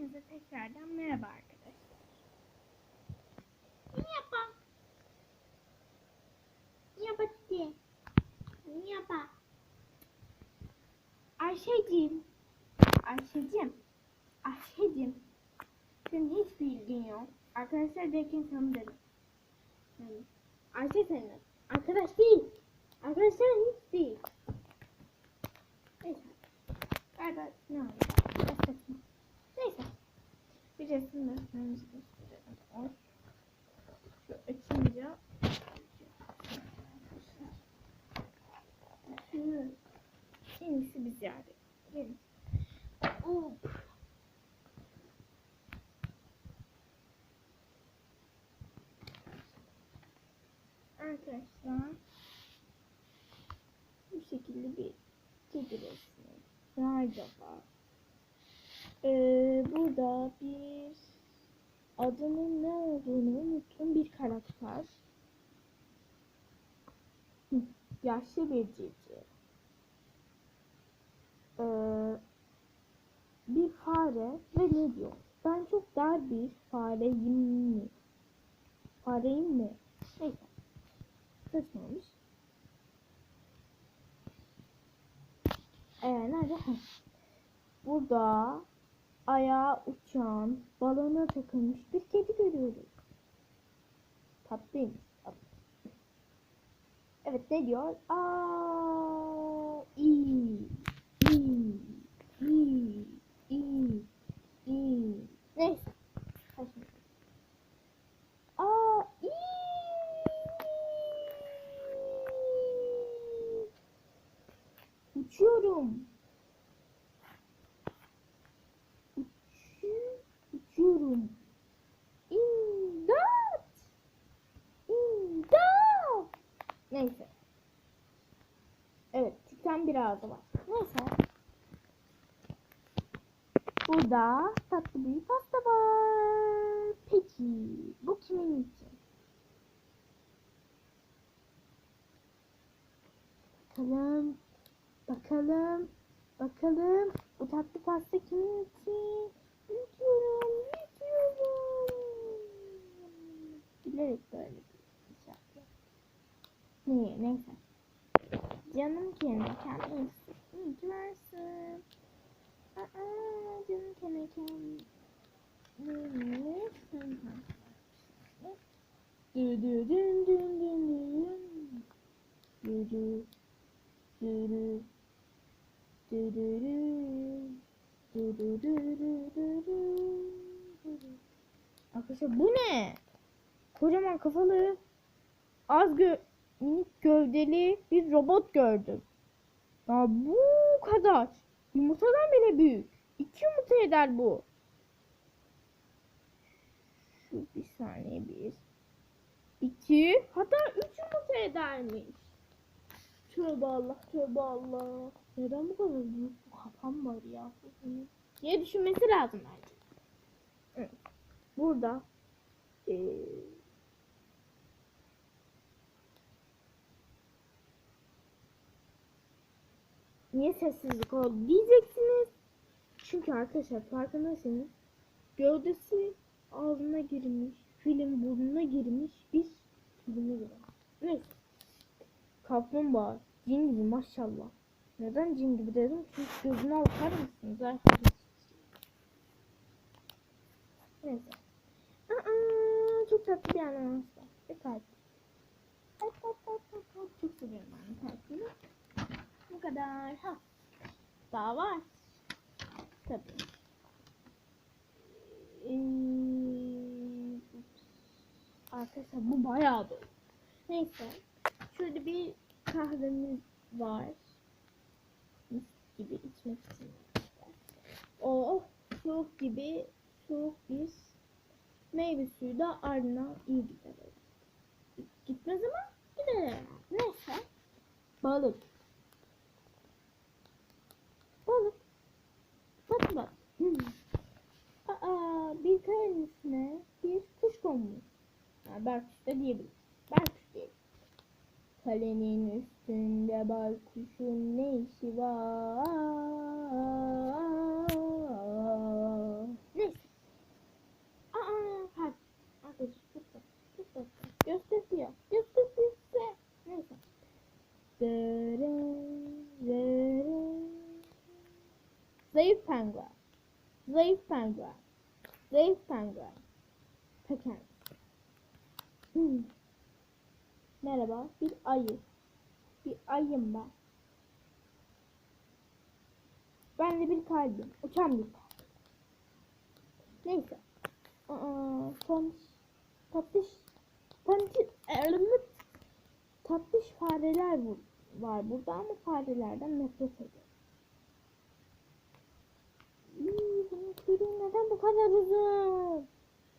Hepinize tekrardan merhaba arkadaşlar. Merhaba. Merhaba dedi. Merhaba. Ayşe'cim. Ayşe'cim. Ayşe'cim. Senin hiç bilgin yok. Arkadaşlar derken sana dedim. Yani, Ayşe senin. Arkadaş değil. Arkadaşlar hiç değil. Neyse. Galiba ne oldu? Biraz saçma. Neyse. Bir resim gösterimizi gösterelim. Oy. Şu açınca Şu en iyisi biz yani. Gelin. Hop. Arkadaşlar bu şekilde bir kedi resmi. Nerede var? Ee, burada bir adının ne olduğunu unuttum bir karakter. Yaşlı bir cici. Ee, bir fare ve ne diyor? Ben çok dar bir fareyim mi? Fareyim mi? Neyse. Saçmamış. Ee, nerede? Burada ayağı uçan, balona takılmış bir kedi görüyoruz. Tatlıymış. tatlı. Evet ne diyor? Aa, iyi, iyi, iyi, iyi. Neyse. Saçma. Aa, iyi. Uçuyorum. Uçu- uçuyorum. İmdat! İmdat! Neyse. Evet, tiken bir ağzı var. Neyse. Burada tatlı bir pasta var. Peki, bu kimin için? Bakalım. Bakalım. Bakalım. Bu tatlı pasta kimin için? Büyütüyorum. Büyütüyorum. Bilerek böyle bir şey. Ne, neyse. Canım kenekem iyi iyi ki varsın. Aa, canım kenekem. Ne? Dü dü dün dün dün dün. Dü dü. Dü dü. Dü dü dü. Dü dü dü dü dü dü. Arkadaşlar bu ne? Kocaman kafalı, az gö minik gövdeli bir robot gördüm. Ya bu kadar. Yumurtadan bile büyük. İki yumurta eder bu. Şu bir saniye bir. İki. Hatta üç yumurta edermiş. Tövbe Allah, tövbe Allah. Neden bu kadar büyük bu kafam var ya? diye düşünmesi lazım bence. Evet. Burada eee niye sessizlik oldu diyeceksiniz. Çünkü arkadaşlar farkındaysanız gövdesi ağzına girmiş, film burnuna girmiş bir filmi gibi. Neyse. Kaplumbağa cin gibi maşallah. Neden cin gibi dedim? Çünkü gözüne bakar mısınız arkadaşlar? Neyse. Aa, çok tatlı bir ananas var. Ve kalp. Çok seviyorum ben kalbini. Bu kadar. Ha. Daha var. Tabii. Ee, arkadaşlar bu bayağı dolu. Neyse. Şöyle bir kahvemiz var. Gibi içmek için. Oh soğuk gibi soğuk bir meyve suyu da ardına iyi gider. Gitmez ama gider. Neyse. Balık. Bak. Hmm. Aa, bir üstüne bir kuş konmuş. Yani Berkuş da diyebiliriz. Berkuş diyelim. Kalenin üstünde baykuşun ne işi var? Zayıf penguen. Zayıf penguen. Peken. Hmm. Merhaba, bir ayı. Bir ayım ben. Ben de bir kalbim. Uçan bir kalbim. Neyse. Aa, son tatlış elimde tatlış fareler var burada ama farelerden nefret ediyorum. İyi, bunun kuyruğu neden bu kadar uzun?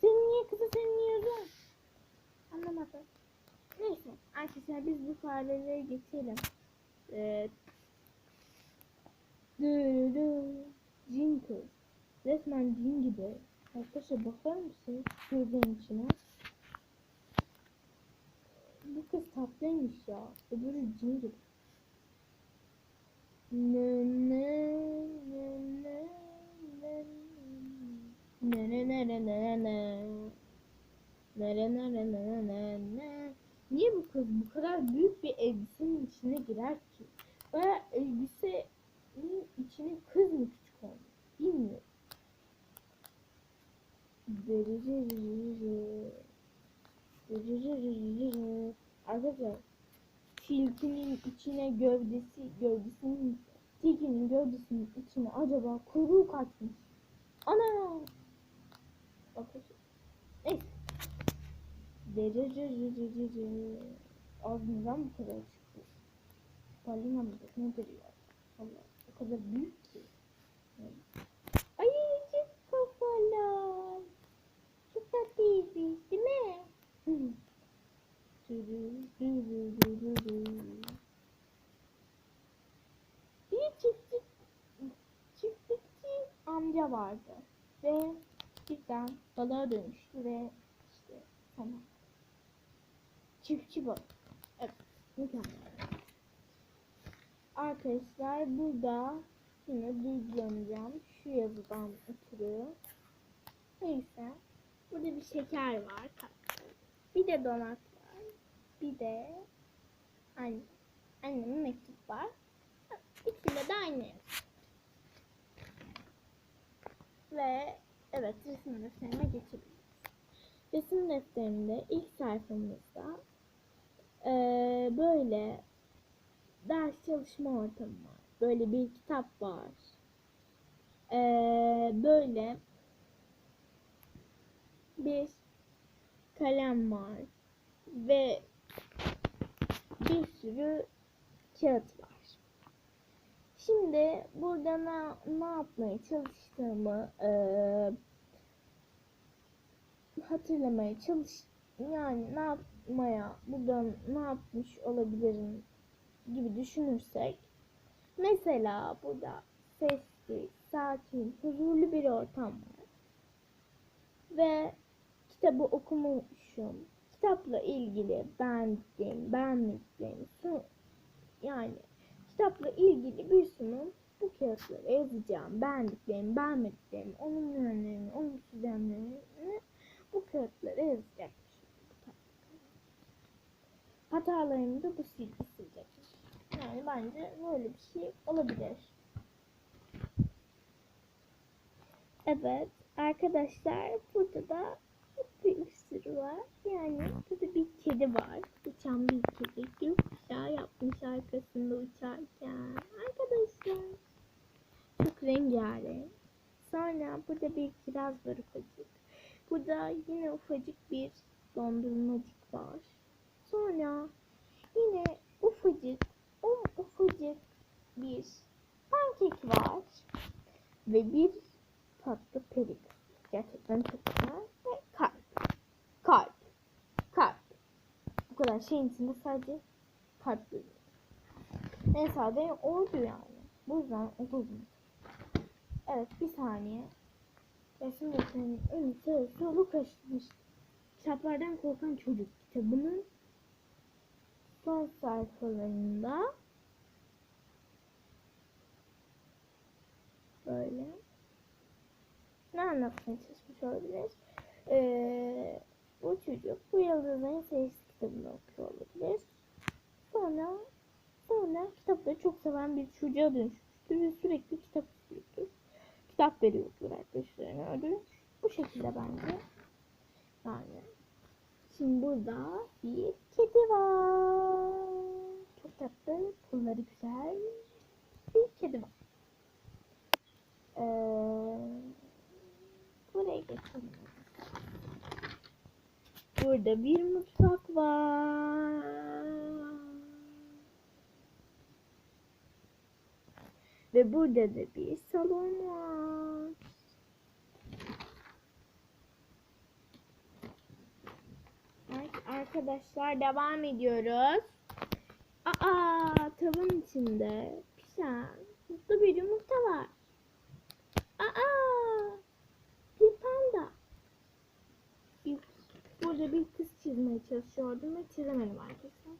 Senin niye kısa senin niye uzun? Anlamadım. Neyse arkadaşlar biz bu fareleri geçelim. Ee, dırırı, cin kız. Resmen cin gibi. Arkadaşlar bakar mısınız gözün içine? Bu kız tatlıymış ya. Öbürü cin gibi. Ne ne ne ne ne ne ne ne ne ne ne Nere nere nere nere ne Niye bu kız bu kadar büyük bir elbisenin içine girer ki? Veya elbisenin içine kız mı küçük olmuş? Bilmiyorum. Arkadaşlar tilkinin içine gövdesi gövdesinin tilkinin gövdesinin içine acaba kuyruğu kaçmış. Ana! Bakın. Neyse. Ağzından bu kadar çıktı. Balina mıdır nedir ya? Allah o kadar büyük ki. Ayıcık kafalar. Çok tatlıyız değil mi? Vardı. Ve birden balığa dönüştü ve işte tamam. Çiftçi balık. Evet. Mükemmel. Arkadaşlar burada yine duygulanacağım. Şu yazıdan ötürü. Neyse. Burada bir şeker var. Bir de donat var. Bir de anne. Annemin mektup var. İkisinde de aynı yazı. Ve evet resim defterine geçebiliriz. Resim defterinde ilk sayfamızda eee, böyle ders çalışma ortamı var. Böyle bir kitap var. Eee, böyle bir kalem var ve bir sürü kağıt var. Şimdi burada ne, ne yapmaya çalıştığımı eee, hatırlamaya çalış yani ne yapmaya buradan ne yapmış olabilirim gibi düşünürsek mesela burada sessiz, sakin, huzurlu bir ortam var ve kitabı okumuşum. Kitapla ilgili beğendiğim, beğenmediğim yani kitapla ilgili bir sunum bu kağıtlara yazacağım. Beğendiklerimi, beğenmediklerimi, onun yönlerini, onun çizimlerini bu kağıtlara tatlı Hatalarımı da bu silgi silecekmiş. Yani bence böyle bir şey olabilir. Evet arkadaşlar burada da bir sürü var. Yani burada bir kedi var. Uçan bir kedi. Gökkuşağı yapmış arkasında uçarken. Arkadaşlar. Çok rengarenk. Sonra burada bir kiraz var ufacık. Burada yine ufacık bir dondurmacık var. Sonra yine ufacık, o ufacık bir pankek var. Ve bir tatlı peri. Gerçekten çok güzel. Ve kalp. Kalp. Kalp. Bu kadar şeyin içinde sadece kalp görüyorum. En sade oydu yani. Bu yüzden okudum. Evet bir saniye. Resim defterinin ön sağı solu kaçmış. Kitaplardan korkan çocuk kitabının son sayfalarında böyle ne anlatmaya çalışmış olabilir? Ee, bu çocuk bu yıldızların sayısı kitabını okuyor olabilir. Sonra sonra kitapları çok seven bir çocuğa dönüşmüştür ve sürekli kitap istiyordur. kitap veriyorlar arkadaşlarına ödül. Bu şekilde bence. Yani. Şimdi burada bir kedi var. Çok tatlı, pulları güzel. Bir kedi var. Ee, buraya geçelim. Burada bir mutfak var. Ve burada da bir salon var. Evet, arkadaşlar devam ediyoruz. Aa, tavanın içinde pişen mutlu bir yumurta var. Aa, bir panda. Burada bir kız çizmeye çalışıyordum ve çizemedim arkadaşlar.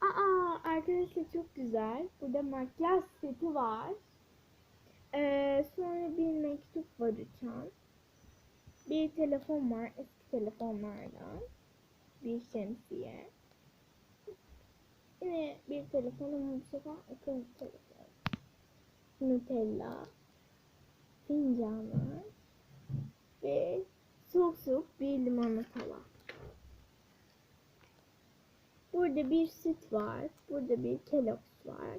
Aa, arkadaşlar çok güzel. Burada makyaj seti var. Ee, sonra bir mektup var uçan. Bir telefon var eski telefonlardan. Bir şemsiye. Yine bir telefon ama bu sefer akıllı telefon. Nutella. Fincanlar. Ve soğuk soğuk bir limonata var. Burada bir süt var. Burada bir keloks var.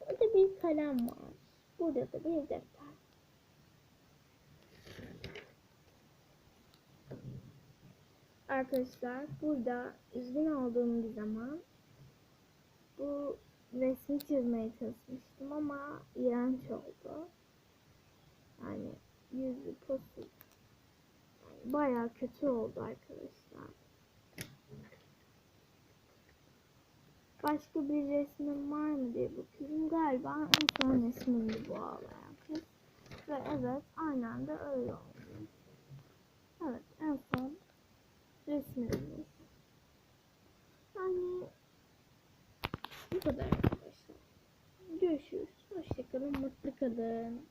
Burada bir kalem var. Burada da bir defter. Arkadaşlar burada üzgün olduğum bir zaman bu resmi çizmeye çalışmıştım ama iğrenç oldu. Yani yüzü posu yani bayağı kötü oldu arkadaşlar. Başka bir resmim var mı diye bakıyorum. Galiba en son resmimdi bu ağlayan kız. Ve evet aynen de öyle oldu. Evet en son resmimiz. Yani bu kadar arkadaşlar. Görüşürüz. Hoşçakalın. Mutlu kalın.